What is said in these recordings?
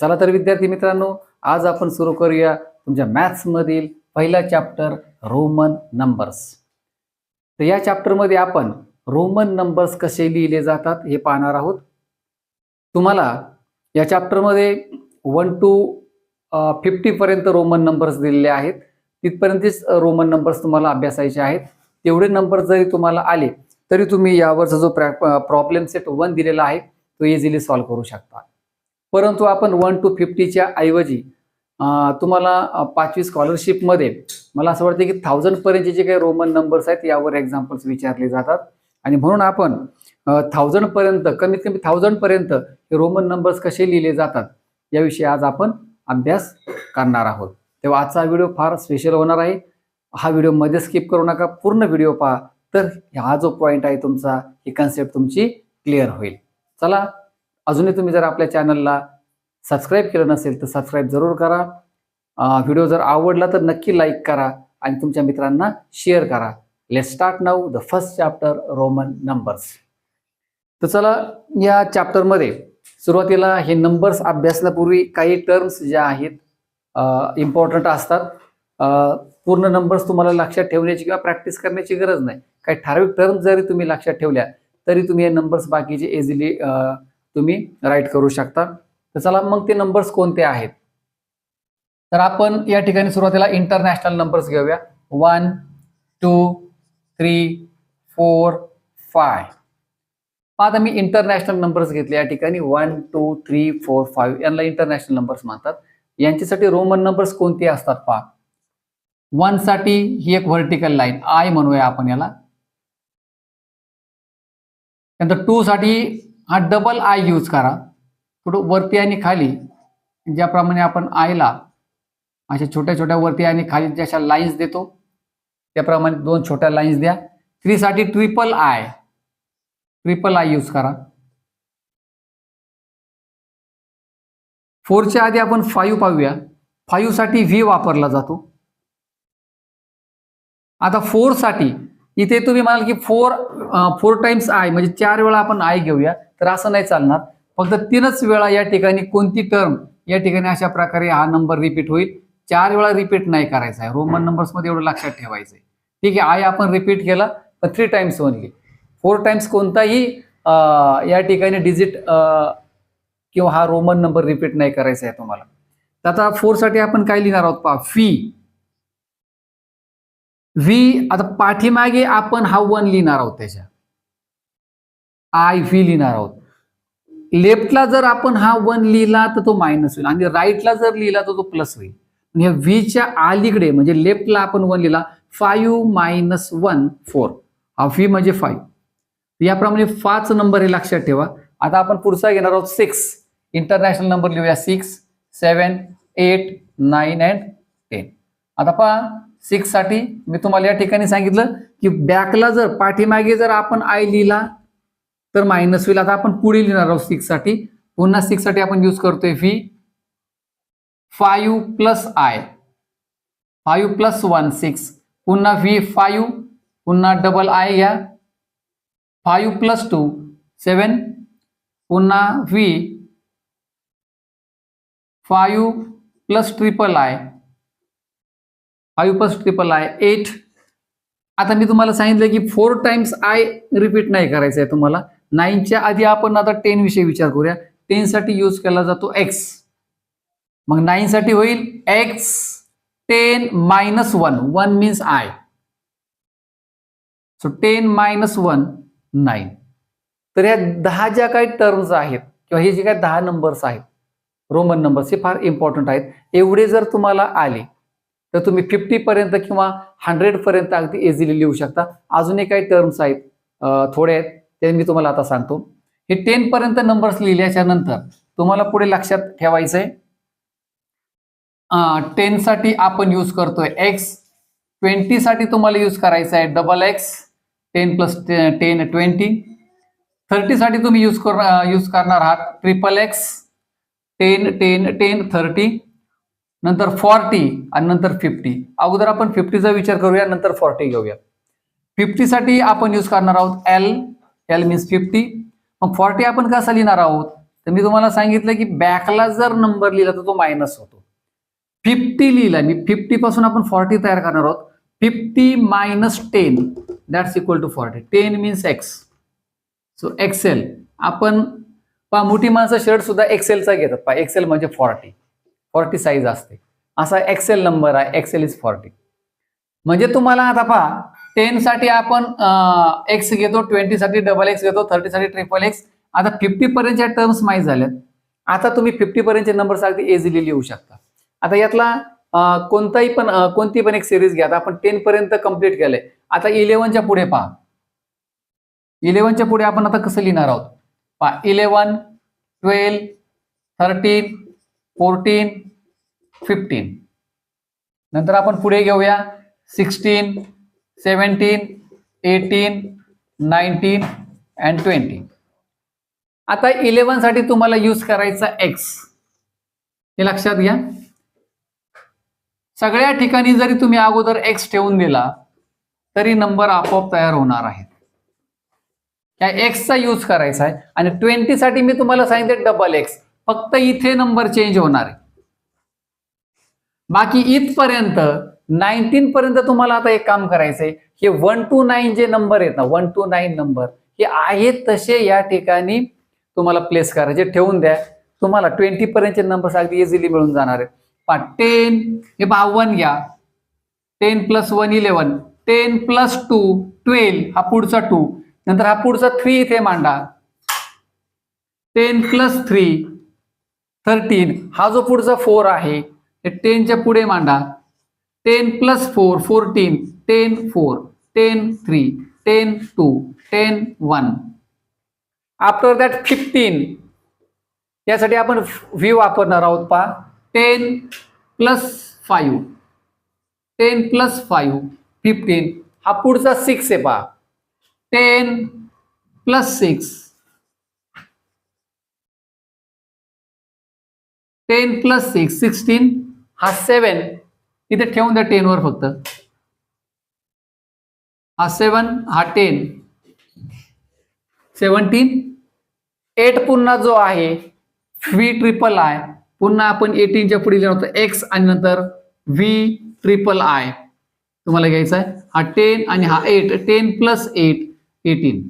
चला तर विद्यार्थी मित्रांनो आज आपण सुरू करूया तुमच्या मॅथ्समधील पहिला चॅप्टर रोमन नंबर्स तर या चॅप्टरमध्ये आपण रोमन नंबर्स कसे लिहिले जातात हे पाहणार आहोत. तुम्हाला या चॅप्टरमध्ये वन टू फिफ्टीपर्यंत रोमन नंबर्स दिलेले आहेत. तिथपर्यंतच रोमन नंबर्स तुम्हाला अभ्यासायचे आहेत. तेवढे नंबर जरी तुम्हाला आले तरी तुम्ही यावरचा जो प्रॉब्लेम सेट वन दिलेला आहे तो इझिली सॉल्व्ह करू शकता. परंतु आपण वन टू फिफ्टीच्या ऐवजी तुम्हाला पाचवी स्कॉलरशिपमध्ये मला असं वाटतं की थाउजंडपर्यंतचे जे काही रोमन नंबर्स आहेत यावर एक्झाम्पल्स विचारले जातात. आणि म्हणून आपण थाउजंडपर्यंत कमीत कमी थाउजंडपर्यंत हे रोमन नंबर्स कसे लिहिले जातात याविषयी आज आपण अभ्यास करणार आहोत. तेव्हा आजचा व्हिडिओ फार स्पेशल होणार आहे. हा व्हिडिओमध्ये स्किप करू नका. पूर्ण व्हिडिओ पहा. तर हा जो पॉईंट आहे तुमचा ही कन्सेप्ट तुमची क्लिअर होईल. चला अजूनही तुम्ही जर आपल्या चॅनलला सबस्क्राईब केलं नसेल तर सबस्क्राईब जरूर करा. व्हिडिओ जर आवडला तर नक्की लाईक करा आणि तुमच्या मित्रांना शेअर करा. Let start now the first chapter Roman numbers तर चला या चॅप्टरमध्ये सुरुवातीला हे नंबर्स अभ्यासण्यापूर्वी काही टर्म्स ज्या आहेत इम्पॉर्टंट असतात. पूर्ण नंबर्स तुम्हाला लक्षात ठेवण्याची किंवा प्रॅक्टिस करण्याची गरज नाही. काही ठराविक टर्म्स जरी तुम्ही लक्षात ठेवल्या तरी तुम्ही हे नंबर्स बाकीचे इझिली तुम्ही राईट करू शकता. तर चला मग ते नंबर्स कोणते आहेत? तर आपण या ठिकाणी सुरुवातीला इंटरनॅशनल नंबर्स घेऊया. One two three four five आता मी इंटरनॅशनल नंबर्स घेतले या ठिकाणी. One two three four five यांना इंटरनॅशनल नंबर्स म्हणतात. यांच्यासाठी रोमन नंबर्स कोणते असतात पहा. वनसाठी ही एक व्हर्टिकल लाईन आय म्हणूया आपण याला. नंतर टू साठी हा डबल आय यूज करा. थोडं वरती आणि खाली ज्याप्रमाणे आपण आयला अशा छोट्या छोट्या वरती आणि खाली ज्या लाईन्स देतो त्याप्रमाणे दोन छोट्या लाईन्स द्या. थ्रीसाठी triple I triple I use करा. फोरच्या आधी आपण फाईव्ह पाहूया. फाईव्हसाठी व्ही वापरला जातो. आता फोरसाठी इथे तुम्ही म्हणाल की फोर फोर टाइम्स आय म्हणजे चार वेळा आपण आय घेऊया तर असं नाही चालणार. फक्त तीनच वेळा या ठिकाणी कोणती टर्म या ठिकाणी अशा प्रकारे हा नंबर रिपीट होईल. चार वेळा रिपीट नाही करायचा आहे. रोमन नंबर्समध्ये एवढं लक्षात ठेवायचं आहे ठीक आहे आय आपण रिपीट केला पण three times only four times कोणताही या ठिकाणी डिजिट किंवा हा रोमन नंबर रिपीट नाही करायचा आहे तुम्हाला. तर आता फोरसाठी आपण काय लिहिणार आहोत पहा? फी व्ही आता पाठीमागे आपण हा वन लिहिणार आहोत त्याच्या. आय व्ही लिहिणार आहोत. लेफ्टला जर आपण हा वन लिहिला तर तो मायनस होईल. आणि राईटला जर लिहिला तर तो प्लस होईल. आणि ह्या व्हीच्या अलीकडे म्हणजे लेफ्टला आपण वन लिहिला फाईव्ह मायनस वन फोर हा व्ही म्हणजे फाईव्ह याप्रमाणे पाच नंबर हे लक्षात ठेवा. आता आपण पुढचा घेणार आहोत सिक्स इंटरनॅशनल नंबर लिहूया six seven eight nine and ten आता पहा सिक्ससाठी मी तुम्हाला या ठिकाणी सांगितलं की बॅकला जर पाठीमागे जर आपण आय लिहिला तर मायनस होईल. आता आपण पुढे लिहिणार आहोत सिक्ससाठी. पुन्हा सिक्ससाठी आपण यूज करतोय V five plus I five plus one six पुन्हा व्ही फायू पुन्हा डबल आय घ्या फायू प्लस टू सेवन पुन्हा V five plus triple I five plus triple I eight आता मी तुम्हाला सांगितलं की फोर टाइम्स आय रिपीट नाही करायचं आहे तुम्हाला. नाईनच्या आधी आपण आता टेन विषयी विचार करूया. टेन साठी यूज केला जातो एक्स मग नाईनसाठी होईल X ten minus one one means I so ten minus one nine तर या दहा ज्या काही टर्म्स आहेत किंवा हे जे काही दहा नंबर्स आहेत रोमन नंबर्स हे फार इम्पॉर्टंट आहेत. एवढे जर तुम्हाला आले तर तुम्ही फिफ्टी पर्यंत किंवा हंड्रेड पर्यंत अगदी इझिली लिहू शकता. अजूनही काही टर्म्स आहेत. थोडे आहेत. ते मी तुम्हाला आता सांगतो. हे टेन पर्यंत नंबर्स लिहिल्याच्या नंतर तुम्हाला पुढे लक्षात ठेवायचंय. टेन साठी आपण यूज करतोय एक्स ट्वेंटी साठी तुम्हाला यूज करायचं आहे double X ten plus ten twenty thirty साठी तुम्ही यूज कर यूज करणार आहात triple X ten ten ten thirty नंतर फॉर्टी आणि नंतर फिफ्टी अगोदर आपण फिफ्टीचा विचार करूया नंतर फॉर्टी घेऊया. फिफ्टीसाठी आपण यूज करणार आहोत एल एल मीन्स फिफ्टी मग फॉर्टी आपण कसा लिहिणार आहोत? तर मी तुम्हाला सांगितलं की बॅकला जर नंबर लिहिला तर तो मायनस होतो. फिफ्टी लिहिला मी फिफ्टी पासून आपण फॉर्टी तयार करणार आहोत. Fifty minus ten that's equal to forty ten means X so XL आपण पा मोठी माणसं शर्ट सुद्धा एक्सेलचा घेतात. पा एक्सेल म्हणजे फॉर्टी फॉर्टी साईज असते. असा एक्सेल नंबर आहे. एक्सेल इज फॉर्टी म्हणजे तुम्हाला आता पहा टेनसाठी आपण एक्स घेतो ट्वेंटीसाठी डबल एक्स घेतो थर्टीसाठी ट्रिपल एक्स आता फिफ्टी पर्यंतच्या टर्म्स माहीत झाल्यात. आता तुम्ही फिफ्टी पर्यंतचे नंबर्स अगदी इझिली लिहू शकता. आता यातला कोणताही पण कोणती पण एक सिरीज घ्या. आता आपण टेन पर्यंत कंप्लीट केलंय. आता इलेव्हनच्या पुढे पहा. इलेव्हनच्या पुढे आपण आता कसं लिहिणार आहोत? पहा eleven twelve thirteen fourteen fifteen नंतर आपण पुढे घेऊया. Sixteen seventeen eighteen nineteen and twenty आता इलेव्हनसाठी तुम्हाला यूज करायचा एक्स हे लक्षात घ्या. सगळ्या ठिकाणी जरी तुम्ही अगोदर एक्स ठेवून दिला तरी नंबर आपोआप तयार होणार आहेत. या एक्सचा यूज करायचा आहे. आणि ट्वेंटीसाठी मी तुम्हाला सांगितले डबल एक्स फक्त इथे नंबर चेंज होणार आहे. बाकी इथपर्यंत नाईन्टीन पर्यंत तुम्हाला आता एक काम करायचंय. हे वन टू नाईन जे नंबर आहेत ना वन टू नाईन नंबर हे आहेत तसे या ठिकाणी तुम्हाला प्लेस करायचे. ठेवून द्या. तुम्हाला ट्वेंटी पर्यंतचे नंबर अगदी इझिली मिळून जाणार आहेत. पहा टेन हे बावन घ्या. Ten plus one eleven ten plus two twelve हा पुढचा टू नंतर हा पुढचा थ्री इथे मांडा. टेन प्लस थ्री थर्टीन हा जो पुढचा फोर आहे टेनच्या पुढे मांडा. Ten plus four fourteen ten four ten three ten two ten one after that fifteen यासाठी आपण व्ही वापरणार आहोत पहा. Ten plus five ten plus five fifteen हा पुढचा सिक्स आहे पहा. Ten plus six ten plus six sixteen हा सेवन इथे ठेवून द्या टेनवर फक्त. हा सेवन हा टेन सेवन्टीन एट पुन्हा जो आहे व्ही ट्रिपल आय पुन्हा आपण एटीनच्या पुढे लिहिलं होतं एक्स आणि नंतर व्ही ट्रिपल आय तुम्हाला घ्यायचा आहे हा टेन आणि हा eight ten plus eight eighteen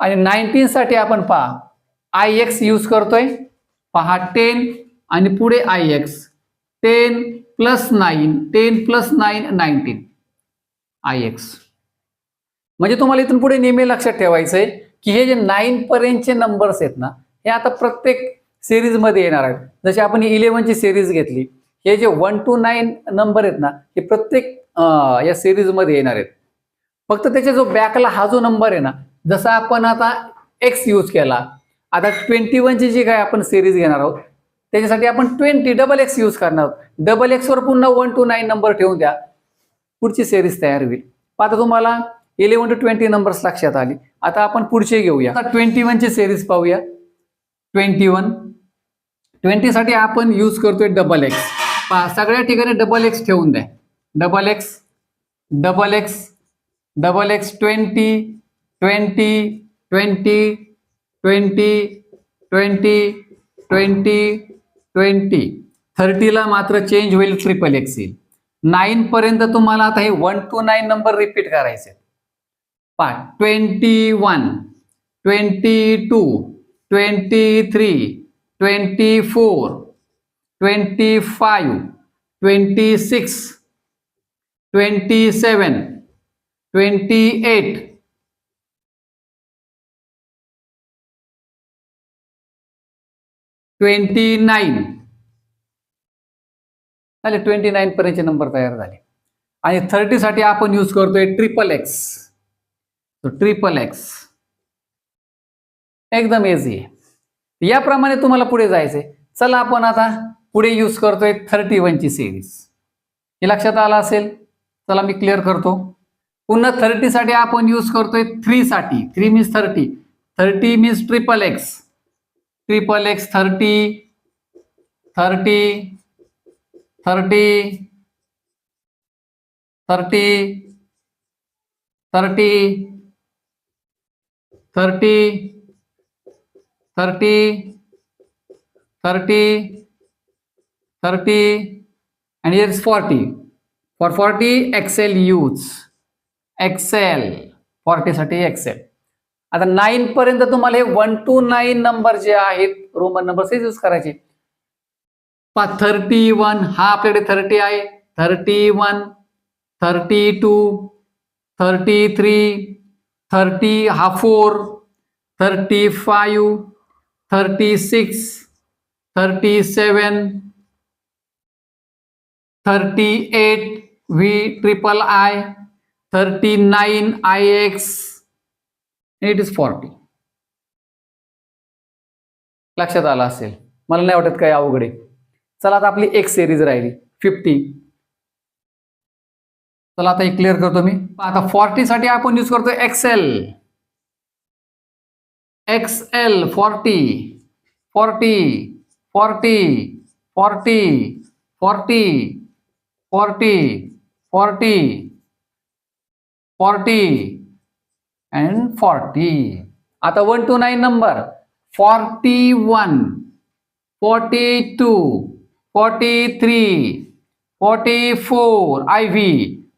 आणि नाईन्टीन साठी आपण पहा आय एक्स यूज करतोय. पहा टेन आणि पुढे I X ten plus nine ten plus nine nineteen I X म्हणजे तुम्हाला इथून पुढे नेहमी लक्षात ठेवायचं आहे की हे जे नाईन पर्यंतचे नंबर्स आहेत ना हे आता प्रत्येक सिरीजमध्ये येणार आहेत. जसे आपण इलेव्हनची सिरीज घेतली हे जे वन टू नाईन नंबर आहेत ना हे प्रत्येक या सिरीजमध्ये येणार आहेत. फक्त त्याच्या जो बॅकला हा जो नंबर आहे ना जसा आपण आता एक्स यूज केला आता ट्वेंटी वनची जी काय आपण सिरीज घेणार आहोत त्याच्यासाठी आपण ट्वेंटी डबल एक्स यूज करणार आहोत. डबल एक्सवर पुन्हा वन टू नाईन नंबर ठेवून द्या. पुढची सेरीज तयार होईल. आता तुम्हाला इलेव्हन टू ट्वेंटी नंबर्स लक्षात आली. आता आपण पुढचे घेऊया. आता ट्वेंटी वनची सेरीज पाहूया. ट्वेंटी वन ट्वेंटीसाठी आपण यूज करतोय डबल एक्स पहा सगळ्या ठिकाणी डबल एक्स ठेवून द्या. Double X double X double X twenty twenty twenty twenty twenty twenty twenty. थर्टीला मात्र चेंज होईल ट्रिपल एक्स येईल नाईन पर्यंत तुम्हाला आता हे one two nine number repeat करायचे पहा twenty one twenty two twenty three twenty four twenty five twenty six twenty seven twenty eight twenty nine झाले ट्वेंटी नाईन पर्यंतचे नंबर तयार झाले. आणि थर्टीसाठी आपण यूज करतोय ट्रिपल एक्स ट्रिपल एक्स एकदम इझी आहे याप्रमाणे तुम्हाला पुढे जायचंय. चला आपण आता पुढे यूज करतोय थर्टी वनची सिरीज हे लक्षात आलं असेल? चला मी क्लिअर करतो. पुन्हा थर्टीसाठी आपण यूज करतोय थ्री साठी. Three means thirty thirty means triple X triple x 30 30 30 30 30 30 30 30 30 and here is 40 for 40 excel use. Excel 40 30 excel आता नाईन पर्यंत तुम्हाला हे वन टू नाईन नंबर जे आहेत रोमन नंबर ते यूज करायचे. थर्टी वन हा आपल्याकडे थर्टी आहे. Thirty one thirty two thirty three thirty हा four thirty five thirty six thirty seven thirty eight V triple I thirty nine I X it is forty लक्षात आलं असेल. मला नाही वाटत काही अवघड आहे. चला आता आपली एक सिरीज राहिली. फिफ्टी चला आता एक क्लिअर करतो मी. आता फॉर्टी साठी आपण यूज करतो XL XL forty forty forty forty forty forty forty forty and forty आता one two nine number forty one forty two forty three forty four I V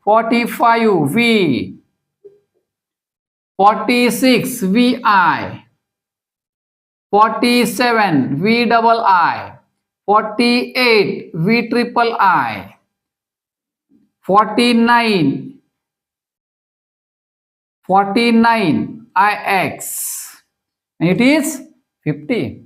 forty five V forty six V I forty seven V double I forty eight V triple I forty nine 49 ix it is 50